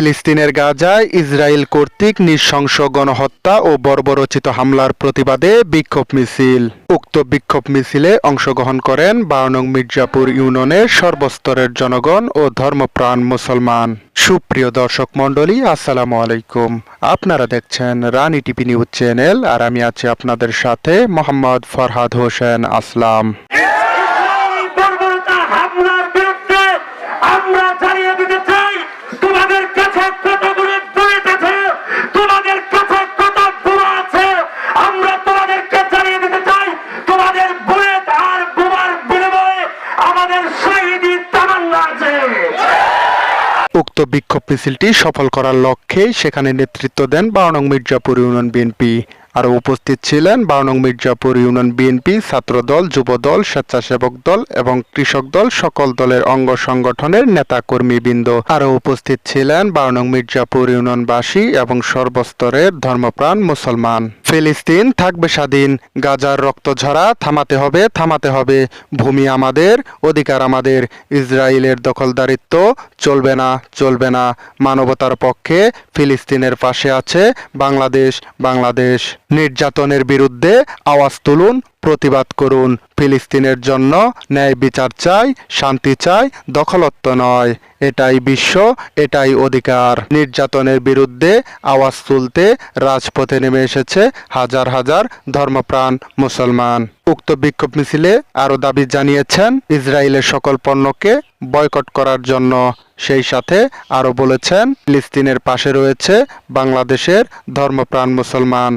ফিলিস্তিনের গাজায় ইসরায়েল কর্তৃক নৃশংস গণহত্যা ও বর্বরচিত হামলার প্রতিবাদে বিক্ষোভ মিছিল। উক্ত বিক্ষোভ মিছিলে অংশগ্রহণ করেন বারনং মির্জাপুর ইউনিয়নের সর্বস্তরের জনগণ ও ধর্মপ্রাণ মুসলমান। সুপ্রিয় দর্শক মণ্ডলী, আসসালামু আলাইকুম। আপনারা দেখছেন রানী টিভি নিউজ চ্যানেল আর আমি আছি আপনাদের সাথে মোহাম্মদ ফরহাদ হোসেন আসলাম। আমরা বিক্ষোভ মিছিলটি সফল করার লক্ষ্যে সেখানে নেতৃত্ব দেন বারনং মির্জাপুর ইউনিয়ন বিএনপি। আরও উপস্থিত ছিলেন বারনং মির্জাপুর ইউনিয়ন বিএনপি ছাত্রদল, যুবদল, স্বেচ্ছাসেবক দল এবং কৃষক দল সকল দলের অঙ্গ সংগঠনের নেতা কর্মীবৃন্দ আরও উপস্থিত ছিলেন বারনং মির্জাপুর ইউনিয়নবাসী এবং সর্বস্তরের ধর্মপ্রাণ মুসলমান। ফিলিস্তিন থাকবে স্বাধীন। গাজার রক্ত ঝরা থামাতে হবে থামাতে হবে। ভূমি আমাদের, অধিকার আমাদের। ইসরায়েলের দখলদারিত্ব চলবে না চলবে না। মানবতার পক্ষে ফিলিস্তিনের পাশে আছে বাংলাদেশ বাংলাদেশ। নির্যাতনের বিরুদ্ধে আওয়াজ তুলুন প্রতিবাদ করুন। ফিলিস্তিনের জন্য ন্যায় বিচার চাই, শান্তি চাই, দখলত্ব নয়। এটাই বিশ্ব, এটাই অধিকার। নির্যাতনের বিরুদ্ধে আওয়াজ তুলতে রাজপথে নেমে এসেছে হাজার হাজার ধর্মপ্রাণ মুসলমান। উক্ত বিক্ষোভ মিছিলে আরও দাবি জানিয়েছেন ইসরায়েলের সকল পণ্যকে বয়কট করার জন্য। সেই সাথে আরও বলেছেন, ফিলিস্তিনের পাশে রয়েছে বাংলাদেশের ধর্মপ্রাণ মুসলমান।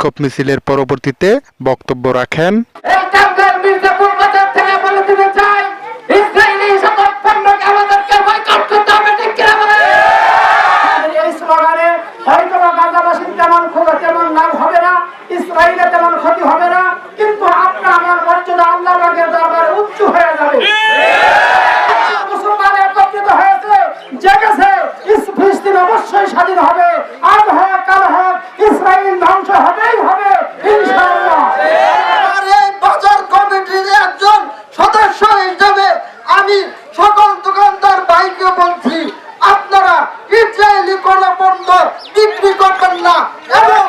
এই মিছিলের পরবর্তীতে বক্তব্য রাখেন। তেমন ক্ষতি হবে কিন্তু আপনার আমার মর্যাদা আল্লাহ পাকের দরবারে উচ্চ হয়ে যাবে মুসলমান একত্রিত হয়েছে জেগেছে ইস- ফিলিস্তিন অবশ্যই স্বাধীন হবে আজ হোক কাল হোক ইসরায়েল ধ্বংস হবেই হবে ইনশাআল্লাহ আর এই বাজার কমিটির একজন সদস্য হিসেবে আমি সকল দোকানদার ভাইকে বলছি আপনারা ইসরায়েলি কোন পণ্য বিক্রি করবেন না। এবং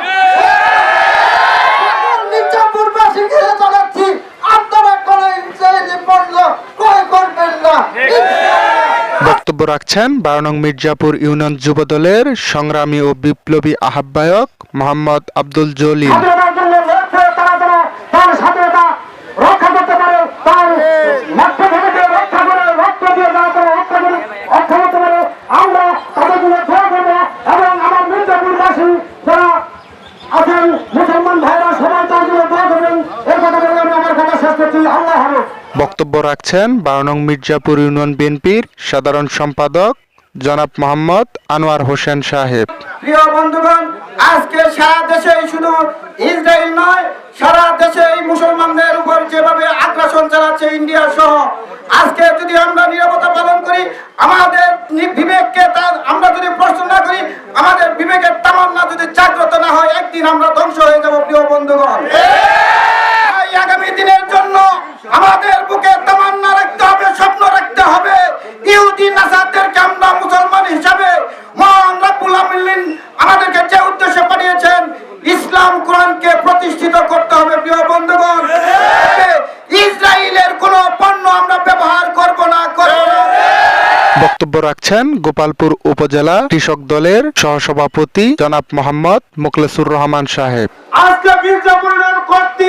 মির্জাপুরবাসীকে জানাচ্ছি আপনারা কোন ইসরায়েলি পণ্য ক্রয় করবেন না। বক্তব্য রাখছেন বারনং মির্জাপুর ইউনিয়ন যুবদলের সংগ্রামী ও বিপ্লবী আহ্বায়ক মোহাম্মদ আব্দুল জলিল স্বাধীনতার জন্য লড়ছে তারা যারা তার স্বাধীনতা রক্ষা করতে পারে তার মাতৃভূমিকে রক্ষা করে রক্ত দিয়ে যারা তারা রক্ষা করে রক্ষা করতে পারে আমরা তাদের জন্য দোয়া করব এবং আমার মির্জাপুরবাসী যারা আছেন মুসলমান ভাইরা সবাই তার জন্য দোয়া করবেন এই কথা বলে আমি আমার কথা শেষ করছি আল্লাহ হাফেজ রাখছেন বারনং মির্জাপুর ইউনিয়ন বিএনপির সাধারণ সম্পাদক জনাব মোহাম্মদ আনোয়ার হোসেন সাহেব। প্রিয় বন্ধুগণ, আজকে সারা দেশে শুধু ইসরায়েল নয়, সারা দেশে এই মুসলমানদের উপর যেভাবে আগ্রাসন চালাচ্ছে ইন্ডিয়া সহ, আজকে যদি আমরা নিরাপত্তা পালন করি, আমাদের নি- বিবেককে তার আমরা যদি প্রশ্ন না করি, আমাদের বিবেকের তামান্না যদি জাগ্রত না হয়, একদিন আমরা ধ্বংস হয়ে যাব, প্রিয় বন্ধুগণ। বক্তব্য রাখছেন গোপালপুর উপজেলা কৃষক দলের সহসভাপতি জনাব মোহাম্মদ মোখলেসুর রহমান সাহেব। আজকে করতে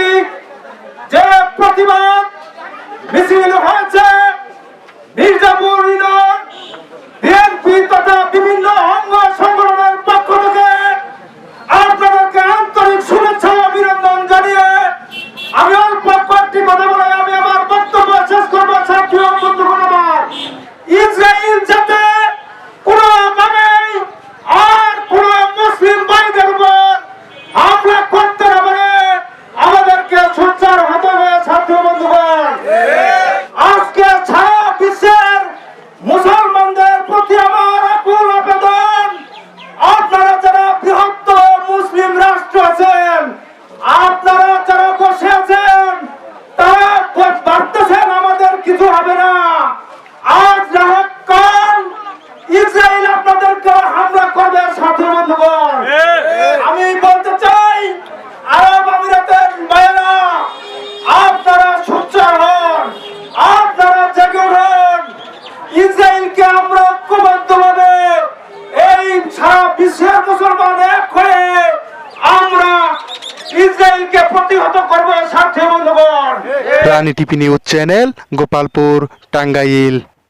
রানি টিপিনি নিউজ চ্যানেল গোপালপুর টাঙ্গাইল।